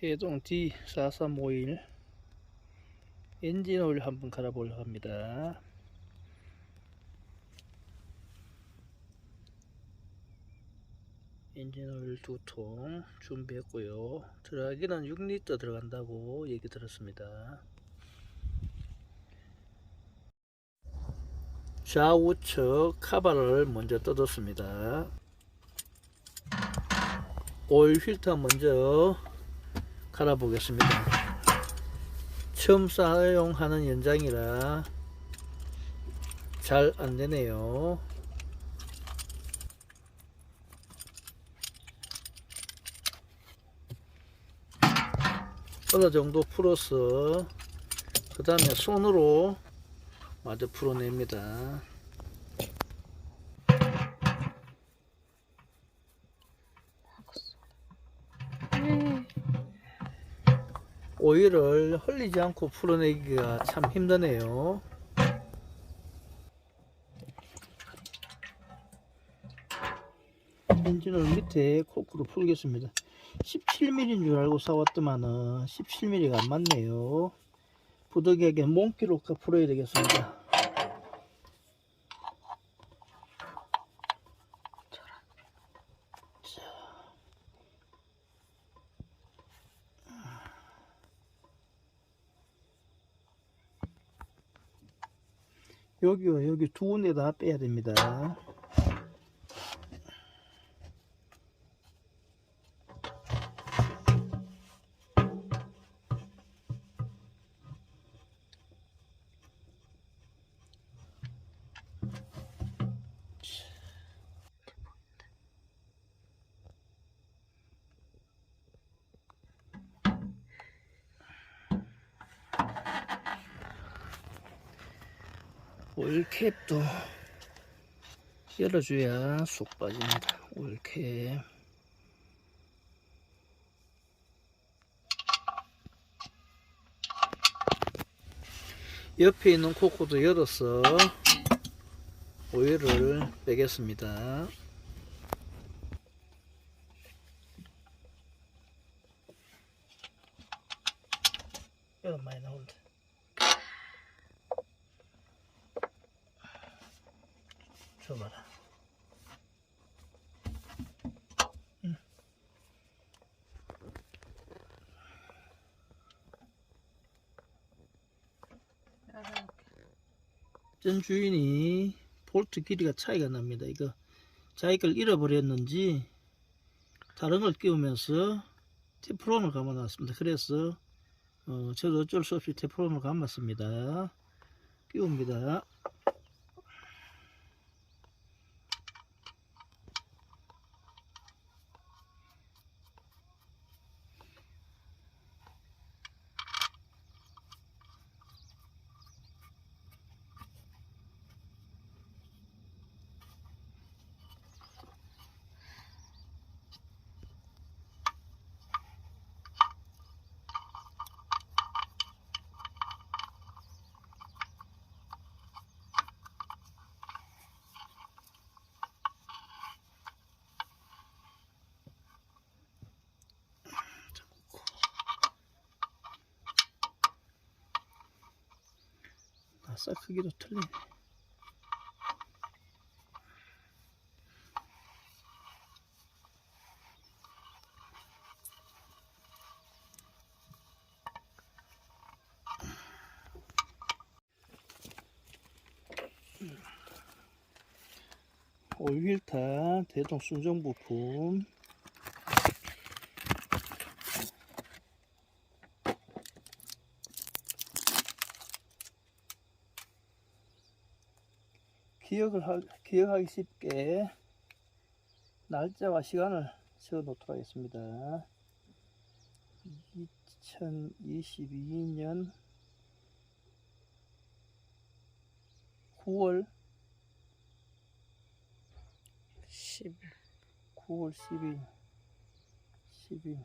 대동 D4351 엔진 오일 한번 갈아보려고 합니다. 엔진 오일 두통 준비했고요. 들어가기는 6리터 들어간다고 얘기 들었습니다. 좌우측 카바를 먼저 뜯었습니다. 오일 필터 먼저 갈아 보겠습니다. 처음 사용하는 연장이라 잘 안되네요. 어느 정도 풀어서 그 다음에 손으로 마저 풀어냅니다. 오일을 흘리지 않고 풀어내기가 참 힘드네요. 엔진을 밑에 코크로 풀겠습니다. 17mm인 줄 알고 사왔더만은 17mm가 안 맞네요. 부득이하게 몽키로 풀어야 되겠습니다. 여기요 여기 두 군데 다 빼야 됩니다. 오일캡도 열어줘야 쑥 빠집니다. 오일캡. 옆에 있는 코코도 열어서 오일을 빼겠습니다. 이거 많이 나온다. 줘봐라. 응. 전 주인이 볼트 길이가 차이가 납니다. 이거 자기 걸 잃어버렸는지 다른 걸 끼우면서 테프론을 감아놨습니다. 그래서 어, 저도 어쩔 수 없이 테프론을 감았습니다. 끼웁니다. 아싸 크기도 틀리네. 오일타 대동 순정 부품 기억을 하, 기억하기 쉽게 날짜와 시간을 적어 놓도록 하겠습니다. 2022년 9월 10일 9월 10일 10일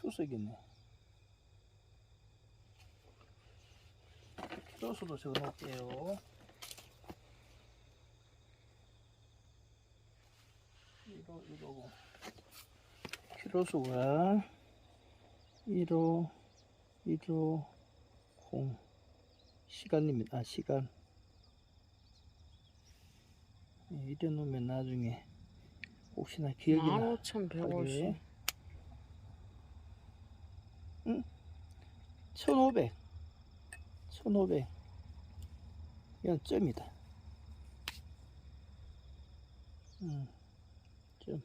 추석이네. 키로수도 적어 놓을게요. 이거 이거고 키로수가 1호 1호 0 시간입니다. 아 시간. 예, 이래 놓으면 나중에 혹시나 기억이 나. 15,150. 1500 1500 이건 점이다. 음, 점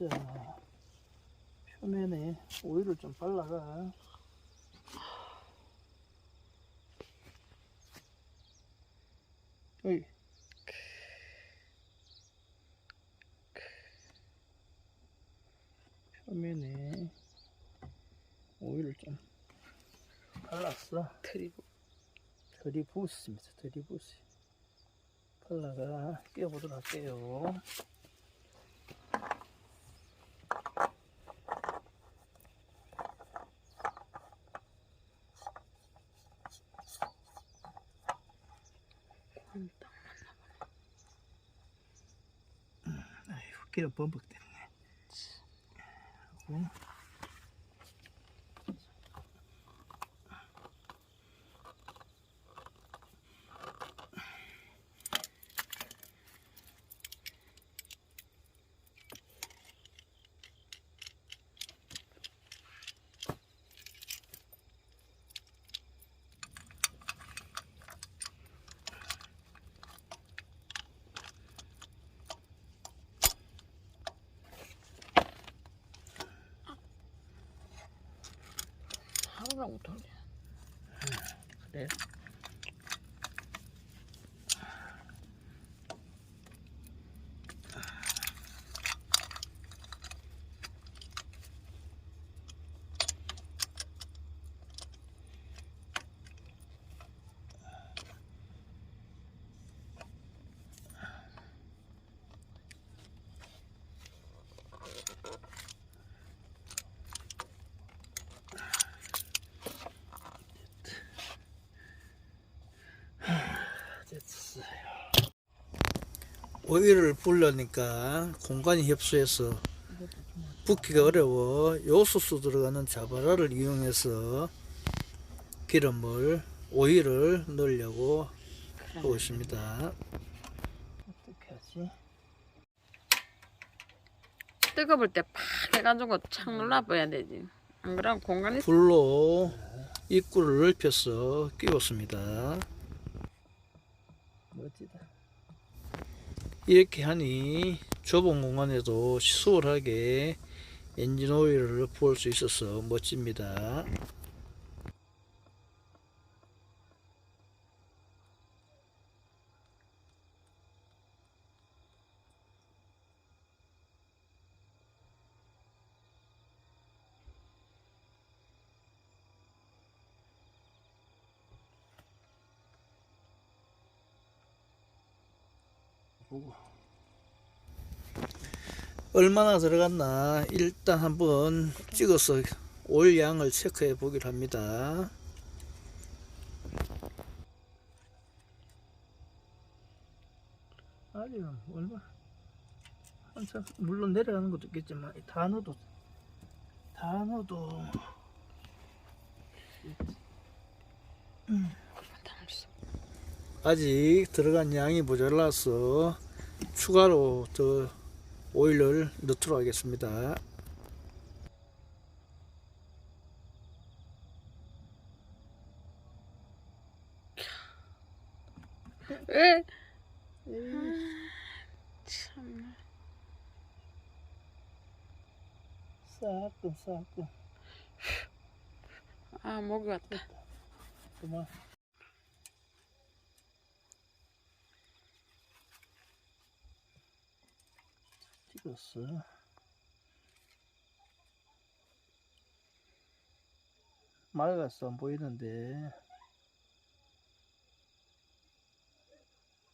자, 표면에 오일을 좀 발라가. 어이. 표면에 오일을 좀 발랐어. 트리브. 드리부스입니다. 드리부스. 발라가 끼워보도록 할게요. 아이고, 끼 하루라고 돌려. 그래. 오일을 불려니까 공간이 협소해서 붓기가 어려워 요소수 들어가는 자바라를 이용해서 기름을 오일을 넣으려고 하고 있습니다. 어떻게 하지? 뜨거울 때 팍 해가지고 착 눌러봐야 되지. 안 그러면 공간이 불로 입구를 넓혀서 끼웠습니다. 멋지다. 이렇게 하니 좁은 공간에도 수월하게 엔진 오일을 부을 수 있어서 멋집니다. 보고 얼마나 들어갔나 일단 한번 찍어서 오일 양을 체크해 보기로 합니다. 아직 얼마 한참 물론 내려가는 것도 있겠지만 이 단어도 단어도 아직 들어간 양이 모자라서 추가로 더 오일을 넣도록 하겠습니다. 에? 참. 싸끔 싸끔 아 목이 왔다. 그만 찍었어 맑았어 안 보이는데.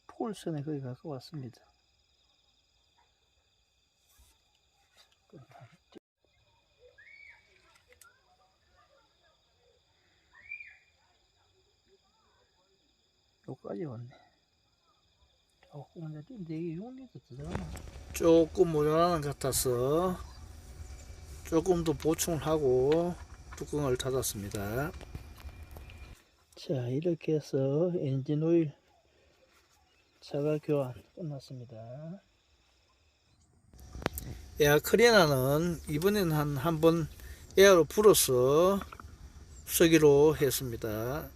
폴선에 거의 가까웠습니다. 여기까지 왔네. 조금 이제 되게 6리터 들어가나 조금 모자라는 것 같아서 조금 더 보충을 하고 뚜껑을 닫았습니다. 자 이렇게 해서 엔진 오일 차가 교환 끝났습니다. 에어 크리나는 이번에는 한 한 번 에어로 불어서 쓰기로 했습니다